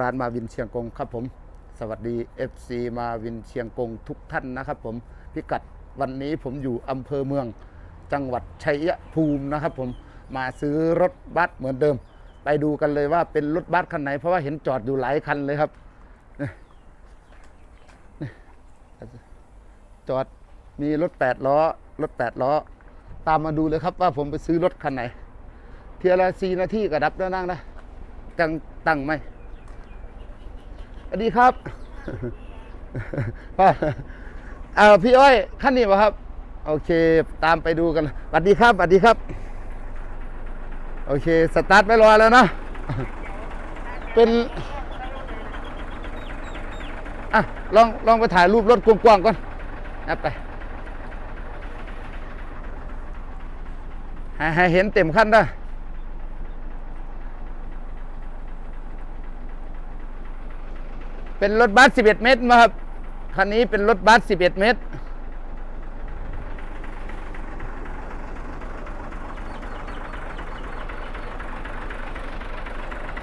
ร้านมาวินเชียงกงครับผม สวัสดี FC มาวินเชียงกงทุกท่านนะครับผมพิกัดวันนี้ผมอยู่อำเภอเมือง จังหวัดชัยภูมินะครับผมมาซื้อรถบัสเหมือนเดิม ไปดูกันเลยว่าเป็นรถบัสคันไหน เพราะว่าเห็นจอดอยู่หลายคันเลยครับนี่จอดมีรถแปดล้อรถแปดล้อ ตามมาดูเลยครับว่าผมไปซื้อรถคันไหน เทียละสี่นาทีก็ดับแล้วนั่งนะจังตั้งไหม สวัสดีครับพ่อเอาพี่อ้อยขั้นนี้ป่ะครับ โอเค ตามไปดูกันสวัสดีครับสวัสดีครับ โอเค สตาร์ทไว้รอแล้วนะ เป็นอะลองลองไปถ่ายรูปรถกว้างๆก่อนนะไปให้ให้เห็นเต็มขั้นได้ เป็นรถบัส 11 เมตรมาครับ คันนี้เป็นรถบัส 11 เมตร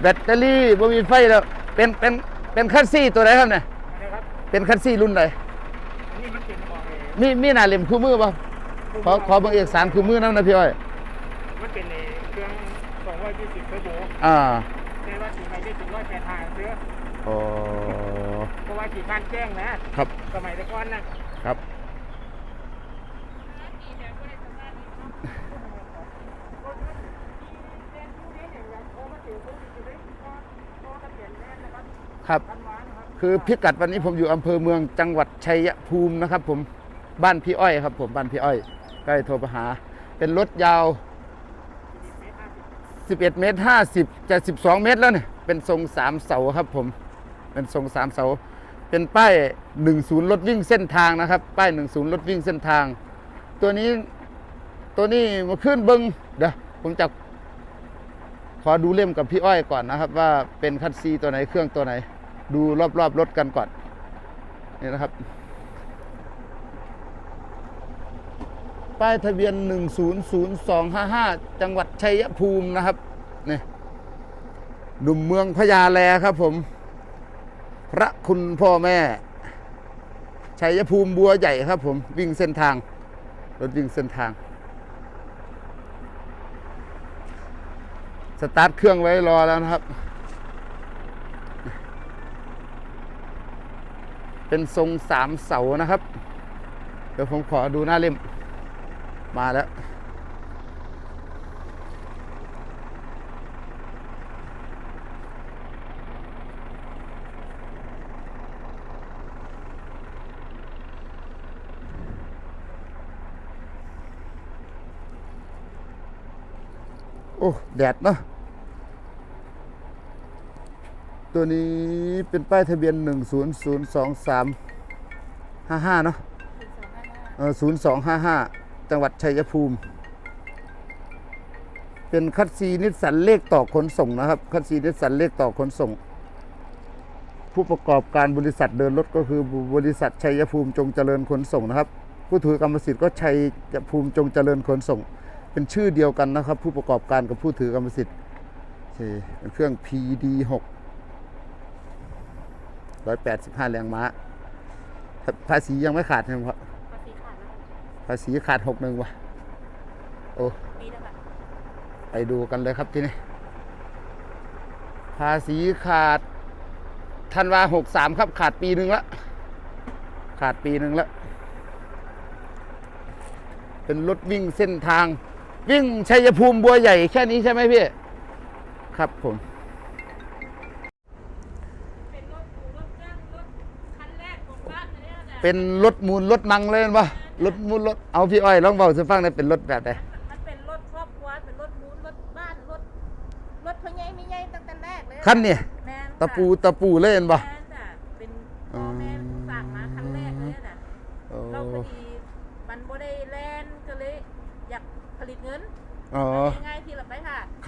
แบตเตอรี่บ่มีไฟแล้ว เป็น เป็น เป็นคัสซี่ตัวไหนครับเนี่ยนะครับเป็นคัสซี่รุ่นไหนอันนี้มันเป็นบอกเลยมี มีหน้าเล่มคู่มือป่ะขอ ขอเบางเอกสารคู่มือน้ำนะพี่อ้อยมันเป็นในเครื่อง220เทอร์โบอ่าแต่ว่าสีไม้ได้ถึง108ทางเสื้อ อ๋อ เพราะว่าสีการแจ้งนะครับ สมัยแต่ก่อนนะครับ ครับ คือพิกัดวันนี้ผมอยู่อำเภอเมืองจังหวัดชัยภูมินะครับ ผมบ้านพี่อ้อยครับ ผมบ้านพี่อ้อยใกล้โทรไปหา เป็นรถยาว 11 เมตร 50จะ12 เมตรแล้วเนี่ยเป็นทรง3เสาครับผม เป็นทรง3เสา เป็นป้าย 10รถวิ่งเส้นทางนะครับ ป้าย 10รถวิ่งเส้นทาง ตัวนี้ตัวนี้มาขึ้นเบิงเดี๋ยวผมจะขอดูเล่มกับพี่อ้อยก่อนนะครับ ว่าเป็นคันซีตัวไหนเครื่องตัวไหน ดูรอบๆรถกันก่อนนี่นะครับ ป้ายทะเบียน 100255 จังหวัดชัยภูมินะครับนี่หนุ่มเมืองพญาแลครับผม พระคุณพ่อแม่ชัยภูมิบัวใหญ่ครับ ผมวิ่งเส้นทาง รถวิ่งเส้นทาง สตาร์ทเครื่องไว้รอแล้วนะครับ เป็นทรงสามเสานะครับ เดี๋ยวผมขอดูหน้าเล่มมาแล้ว โอ้ แดดเนาะตัวนี้เป็นป้ายทะเบียน 1002355 เนาะเออ0255 จังหวัดชัยภูมิ เป็นคัตซีนิสสันเลขต่อขนส่งนะครับ คัตซีนิสสันเลขต่อขนส่ง ผู้ประกอบการบริษัทเดินรถก็คือบริษัทชัยภูมิจงเจริญขนส่งนะครับ ผู้ถือกรรมสิทธิ์ก็ชัยภูมิจงเจริญขนส่ง เป็นชื่อเดียวกันนะครับ ผู้ประกอบการกับผู้ถือกรรมสิทธิ์โอเคเป็นเครื่อง PD 6 185 แรงม้า ภาษียังไม่ขาดใช่ไหมครับ ภาษีขาดแล้วภาษีขาดหกหนึ่งวะโอ้ปีแล้วค่ะไปดูกันเลยครับที่นี่ภาษีขาดธันวาหกสามครับ ขาดปีหนึ่งละ ขาดปีหนึ่งละ เป็นรถวิ่งเส้นทาง วิ่งชัยภูมิบัวใหญ่แค่นี้ใช่ไหมพี่ ครับผม เป็นรถหรูรถนั่งรถคันแรกของบ้านอันนี้นะเป็นรถมูลรถมังเลยปะรถมูลรถเอาพี่อ้อยลองบอกสิฟังได้เป็นรถแบบไหนมันเป็นรถครอบครัวเป็นรถหมูรถบ้านรถรถพ่อใหญ่ไม่ใหญ่ตั้งแต่แรกเลยคันเนี่ยแม่นค่ตะปูตะปูเลยเห็นปะแม่นจ้ะเป็น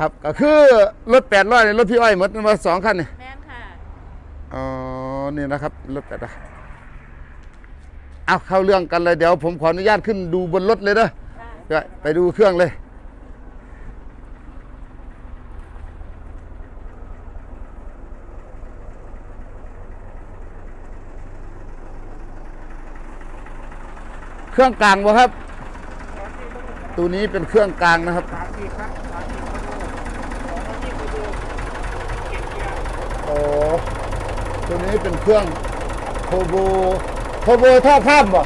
ครับก็คือรถแปดร้อยรถพี่อ้อยหมดมาสองคันนี่แม่นค่ะ อ๋อนี่นะครับรถแปดร้อเอาเข้าเรื่องกันเลยเดี๋ยวผมขออนุญาตขึ้นดูบนรถเลยเด้อไปดูเครื่องเลย เครื่องกลางวะครับ ตัวนี้เป็นเครื่องกลางนะครับ ตัวนี้เป็นเครื่องโทโบโทโบท่อข้ามบ่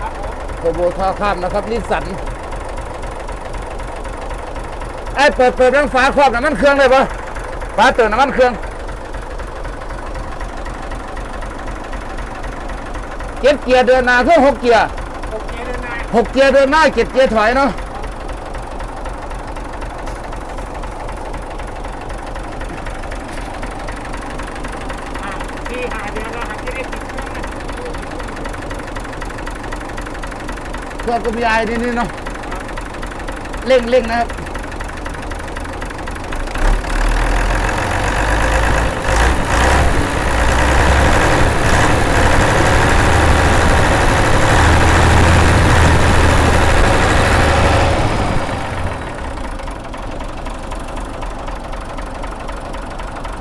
ครับผมโทโบท่อข้ามนะครับนิสสันไอ้เปิดเปิดเรื่องฝาครอบน้ำมันเครื่องเลยปะฝาเติมน้ำมันเครื่องเจ็ดเกียร์เดินหน้าคือหกเกียร์โอเคเดินนายหกเกียร์เดินหน้าเจ็ดเกียร์ถอยเนาะ อ่าที่หาเดือนแล้วหาที่ได้ติดเครื่องนะ เครื่องก็มีไอ้นี่นี่เนาะเร่งเร่งนะครับ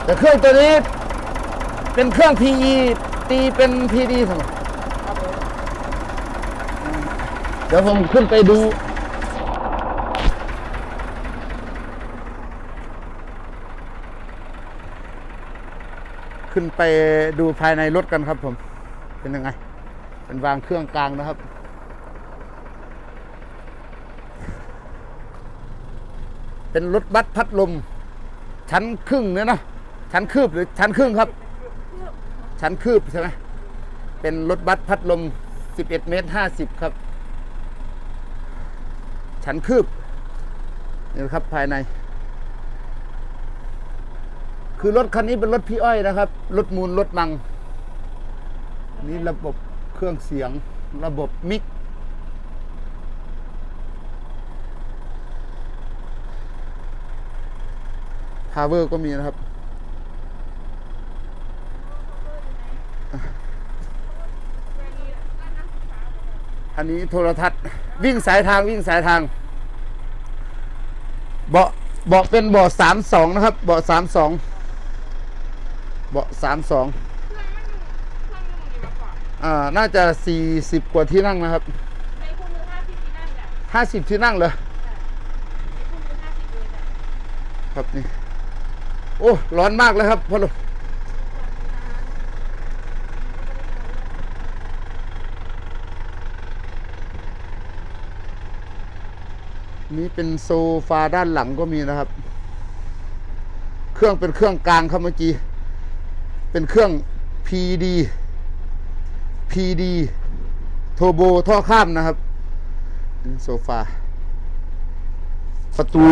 แต่เครื่องตัวนี้เป็นเครื่อง PE ตีเป็น PD สมครับผม เดี๋ยวผมขึ้นไปดู ขึ้นไปดูภายในรถกันครับผม เป็นยังไง เป็นวางเครื่องกลางนะครับเป็นรถบัสพัดลม ชั้นครึ่งเนี่ยนะชั้นคืบหรือชั้นครึ่งครับ ชั้นคืบใช่ไหมเป็นรถบัสพัดลม 11 เมตร 50 ครับ ชั้นคืบนี่นะครับภายใน คือรถคันนี้เป็นรถพี่อ้อยนะครับ รถมูลรถมัง นี่ระบบเครื่องเสียง ระบบมิกพาวเวอร์ก็มีนะครับ อันนี้โทรทัศน์วิ่งสายทางวิ่งสายทางเบาะเบาะเป็นเบาะสามสองนะครับ เบาะสามสองเบาะสามสองอ่าน่าจะสี่สิบกว่าที่นั่งนะครับห้าสิบที่นั่งจ้ะห้าสิบที่นั่งเลยในคู่มือครับนี่โอ้ร้อนมากเลยครับพ่อลุง นี่เป็นโซฟาด้านหลังก็มีนะครับ เครื่องเป็นเครื่องกลางครับเมื่อกี้ เป็นเครื่อง PD PD โทโบท่อข้ามนะครับโซฟา ประตู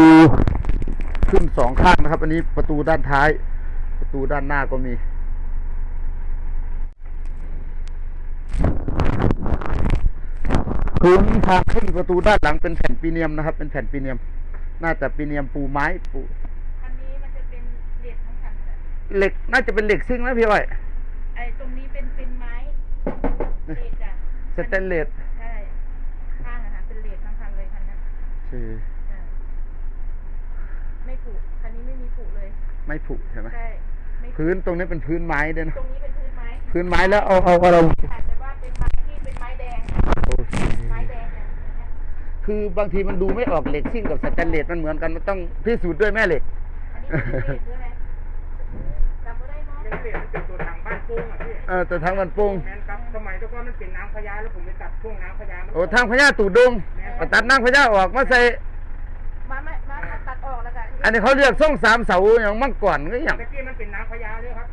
ขึ้นสองข้างนะครับ อันนี้ประตูด้านท้าย ประตูด้านหน้าก็มี พื้นทางขึ้นประตูด้านหลังเป็นแผ่นปีเนียมนะครับ เป็นแผ่นปีเนียม น่าจะปีเนียมปูไม้ปูอันนี้มันจะเป็นเหล็กทั้งคันจ้ะเหล็กน่าจะเป็นเหล็กซิ่งนะพี่อ้อยไอ้ตรงนี้เป็นเป็นไม้เหล็กจ้ะสแตนเลสใช่ข้างอะค่ะเป็นเหล็กทั้งคันเลยคันเนี้ยใช่อ่าไม่ผุคันนี้ไม่มีผุเลย ไม่ผุใช่ไหมใช่ไม่ผุพื้นตรงนี้เป็นพื้นไม้ด้วยนะตรงนี้เป็นพื้นไม้พื้นไม้แล้วเอาเอาเอาเราอาจจะว่าเป็นไม้ที่เป็นไม้แดง โอเค ไม้แดงเนี่ยอย่างเงี้ย คือบางทีมันดูไม่ออกเหล็กซิ่งกับสแตนเลสมันเหมือนกันมันต้องพิสูจน์ด้วยแม่เหล็กอันนี้เป็นเหล็กด้วยไหมจำไม่ได้เนาะเป็นเหรียญมันเป็นตัวทางบ้านโป้งอะพี่เออแต่ทางมันโป่งแมนครับสมัยแต่ก่อนมันเป็นน้ำพญาแล้วผมไปตัดช่วงน้ำพญามันโอ้ทางพญาตูดดงมาตัดนางพญาออกมาใส่มาไม่มามาตัดออกแล้วกันอันนี้เขาเรียกส่งสามเสาอย่างมังก่อนก็อย่างตะกี้มันเป็นน้ำพญาเลยครับ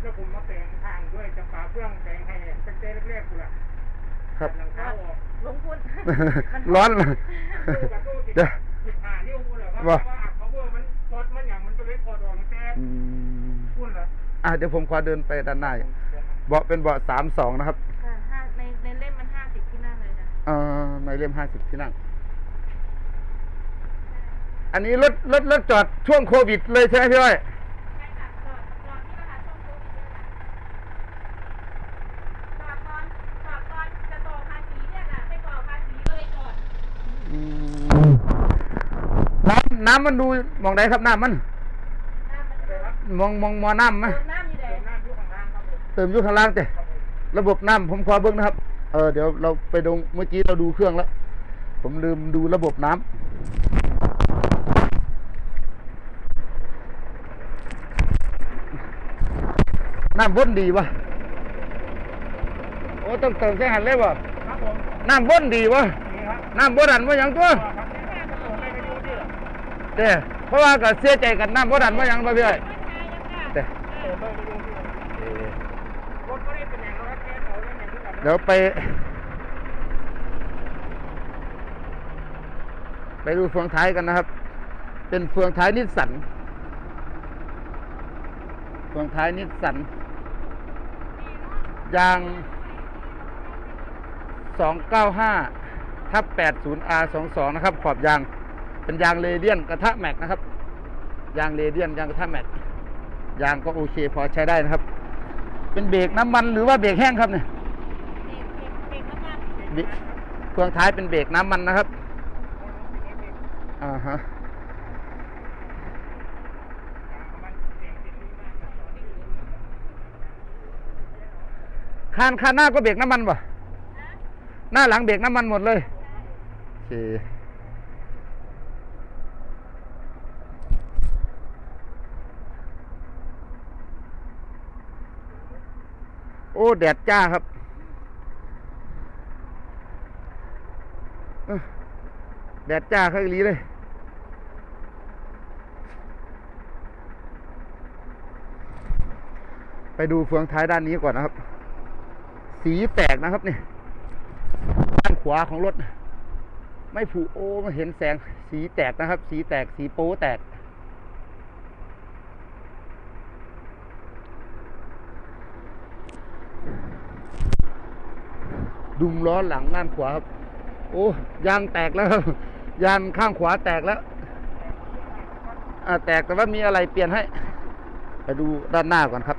แล้วผมมาแปลงทางด้วยจำปาเฟื่องแปลงให้ตั้งแต่แรกๆกูละครับหลังเท้าออกลงทุน ร้อนตู้กับตู้ติดเดี๋ยวหยิบผ่านิ้วกูเหรอครับว่าว่าอัดเขาเวอร์มันซดมันอย่างมันก็เลยถอดออกตั้งแต่อืมพุ่นละอะเดี๋ยวผมขอเดินไปด้านหน้าเบาะเป็นเบาะสามสองนะครับค่ะห้าในในเล่มมันห้าสิบที่นั่งเลยจ้ะเอ่อในเล่มห้าสิบที่นั่ง อันนี้รถรถรถจอดช่วงโควิดเลยใช่ไหมพี่อ้อยใช่ค่ะจอดจอดที่ราคาช่องโควิดเลยค่ะจอดตอนจอดตอนจะต่อภาษีเนี่ยค่ะไม่ต่อภาษีก็เลยจอด อืม น้ำน้ำมันดูมองไหนครับน้ำมันน้ำมันอะไรครับมองมองมอน้ำไหมเติมน้ำอยู่ไหนเติมน้ำยุคข้างล่างครับผมเติมอยู่ข้างล่างแต่ระบบน้ำผมขอเบิ้งนะครับ เออเดี๋ยวเราไปดูเมื่อกี้เราดูเครื่องแล้ว ผมลืมดูระบบน้ำน้ำวนดีวะโอ้ต้องเติมใส่หันเลยบ่ครับผมน้ำวนดีวะนี่ครับน้ำบ่ดันว่าหยังตัว เด้เพราะว่าก็เสียใจกันน้ำบ่ดันว่ายังบ่พี่ไอ้เด้กระดดไปไปดูดิรถก็ได้เป็นอย่างรถแค่เด้อย่างที่แบบเดี๋ยวไป ไปดูเฟืองท้ายกันนะครับ เป็นเฟืองท้ายนิสสันเฟืองท้ายนิสสันยาง 295ทับ 80R22 นะครับ ขอบยาง เป็นยางเรเดียนกระทะแม็กนะครับ ยางเรเดียนยางกระทะแม็กยางก็โอเคพอใช้ได้นะครับ เป็นเบรกน้ำมันหรือว่าเบรกแห้งครับเนี่ยเบรกเฟืองท้ายเป็นเบรกน้ำมันนะครับอ่าฮะคานคานหน้าก็เบรกน้ำมันป่ะหน้าหลังเบรกน้ำมันหมดเลยโอเค อ้แดดจ้าครับแดดจ้าข้างลีเลยไปดูเฟืองท้ายด้านนี้ก่อนนะครับ สีแตกนะครับนี่ด้านขวาของรถ ไม่ผูโอ้มาเห็นแสง สีแตกนะครับ สีแตก สีโป้แตก ดุมล้อหลังด้านขวาครับ โอ้ยางแตกแล้วครับยางข้างขวาแตกแล้วอ่าแตกแต่ว่ามีอะไรเปลี่ยนให้ไปดูด้านหน้าก่อนครับ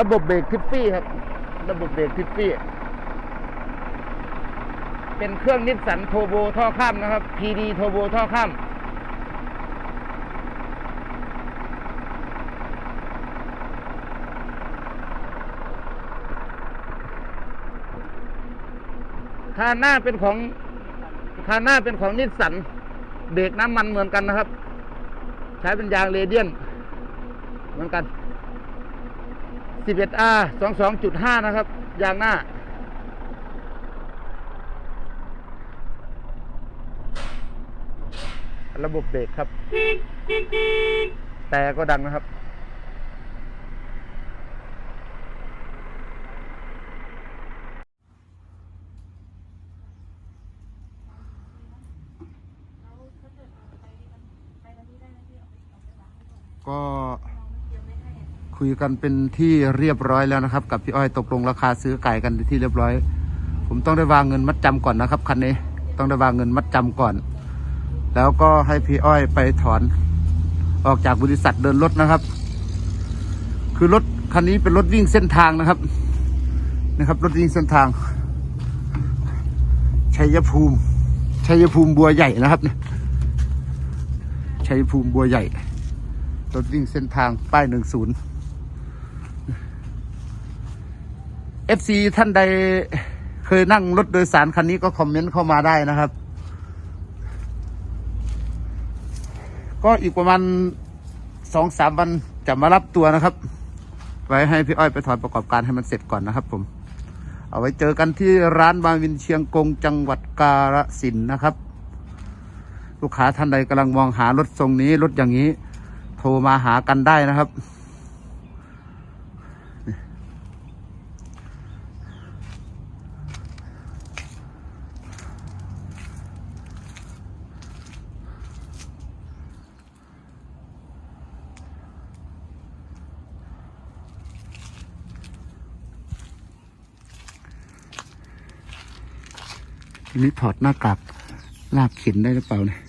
ระบบเบรกทิฟฟี่ครับ ระบบเบรกทิฟฟี่ เป็นเครื่องนิสสันโทโบท่อข้ามนะครับ PD โทโบท่อข้าม คานหน้าเป็นของคานหน้าเป็นของนิสสันเบรกน้ำมันเหมือนกันนะครับ ใช้เป็นยางเรเดียน เหมือนกัน 11R 22.5 นะครับ ยางหน้า ระบบเบรกครับ แต่ก็ดังนะครับ ก็คุยกันเป็นที่เรียบร้อยแล้วนะครับ กับพี่อ้อยตกลงราคาซื้อไก่กันที่เรียบร้อย ผมต้องได้วางเงินมัดจำก่อนนะครับคันนี้ต้องได้วางเงินมัดจำก่อน แล้วก็ให้พี่อ้อยไปถอนออกจากบริษัทเดินรถนะครับ คือรถคันนี้เป็นรถวิ่งเส้นทางนะครับ นะครับ รถวิ่งเส้นทางชัยภูมิชัยภูมิบัวใหญ่นะครับเนี่ยชัยภูมิบัวใหญ่ รถวิ่งเส้นทางป้ายหนึ่งศูนย์ FC ท่านใดเคยนั่งรถโดยสารคันนี้ก็คอมเมนต์เข้ามาได้นะครับ ก็อีกประมาณสองสามวันจะมารับตัวนะครับ ไว้ให้พี่อ้อยไปถอนประกอบการให้มันเสร็จก่อนนะครับผม เอาไว้เจอกันที่ร้านบาวินเชียงกงจังหวัดกาฬสินนะครับ ลูกค้าท่านใดกำลังมองหารถทรงนี้รถอย่างนี้ ทรมาหากันได้นะครับ นี้ถอดหน้ากากลากเข็นได้หรือเปล่าเนี่ย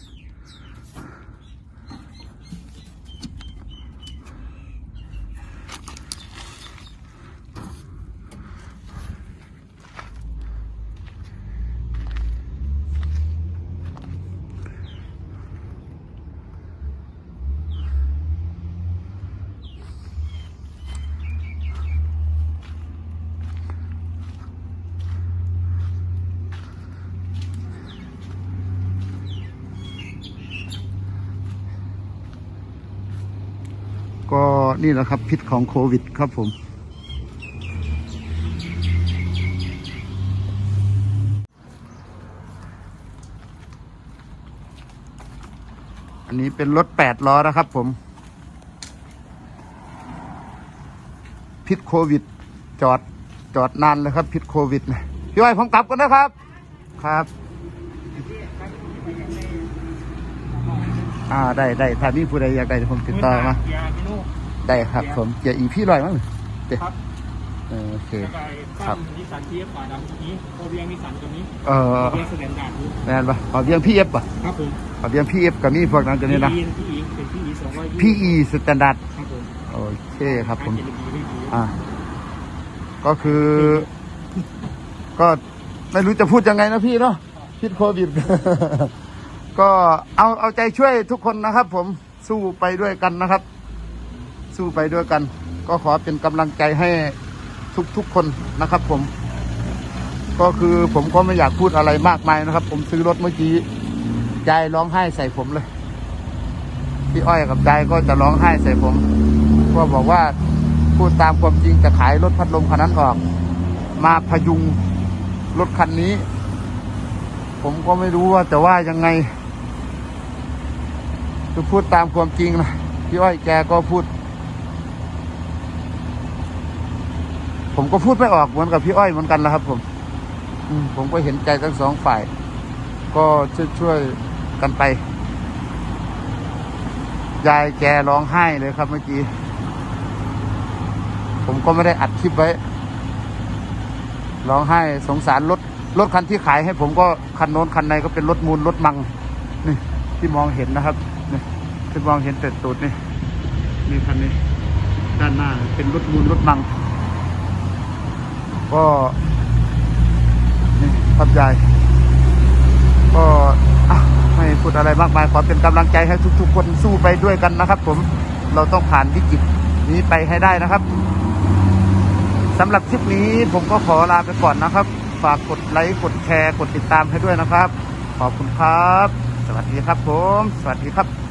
นี่แหละครับ พิษของโควิดครับผม อันนี้เป็นรถแปดล้อนะครับผม พิษโควิด จอดจอดนานเลยครับพิษโควิดนะพี่อ้อยผมกลับกันนะครับ ครับอ่าได้ได้ถ้ามีผู้ใดอยากได้ผมติดต่อมา ได้ครับ ผมเกียร์อีพี่ลอยมั้งเดี๋ยวครับเออโอเค แล้วก็ตั้งนิสสันทีเอฟฝาดำตรงนี้โอเวียงนิสสันตัวนี้เออโอเวียงแสดงดาร์ดอยู่แมนปะขอเบียงพี่เอฟปะครับผมขอเบียงพี่เอฟกับนี่พวกนั้นกันนี่นะ พี่อีเป็นพี่อีสองร้อยพี่อีสแตนดาร์ดครับผมโอเคครับผม การเจริญดีไม่ดีอ่า ก็คือ ก็ไม่รู้จะพูดยังไงนะพี่เนาะพิษโควิด ก็เอาเอาใจช่วยทุกคนนะครับผมสู้ไปด้วยกันนะครับ สู้ไปด้วยกัน ก็ขอเป็นกำลังใจให้ทุกทุกๆคนนะครับ ผม ก็คือผมก็ไม่อยากพูดอะไรมากมายนะครับ ผมซื้อรถเมื่อกี้ยายร้องไห้ใส่ผมเลยพี่อ้อยกับยายก็จะร้องไห้ใส่ผมก็บอกว่าพูดตามความจริงจะขายรถพัดลมคันนั้นออก มาพยุงรถคันนี้ ผมก็ไม่รู้ว่าจะว่ายังไงคือพูดตามความจริงนะพี่อ้อยแกก็พูด ผมก็พูดไม่ออกเหมือนกับพี่อ้อยเหมือนกันนะครับ ผมผมก็เห็นใจทั้งสองฝ่าย ก็ช่วยช่วยๆกันไป ยายแกร้องไห้เลยครับเมื่อกี้ ผมก็ไม่ได้อัดคลิปไว้ร้องไห้สงสารรถรถคันที่ขายให้ ผมก็คันโน้นคันในก็เป็นรถมูลรถมังนี่ที่มองเห็นนะครับนี่ที่มองเห็นแต่ตูดนี่นี่คันนี้ ด้านหน้าเป็นรถมูลรถมัง ก็นี่ครับยายก็ไม่พูดอะไรมากมายขอเป็นกำลังใจให้ทุก ๆ คนสู้ไปด้วยกันนะครับ ผมเราต้องผ่านวิกฤตนี้ไปให้ได้นะครับสำหรับคลิปนี้ผมก็ขอลาไปก่อนนะครับ ฝากกดไลค์กดแชร์กดติดตามให้ด้วยนะครับ ขอบคุณครับ สวัสดีครับผม สวัสดีครับ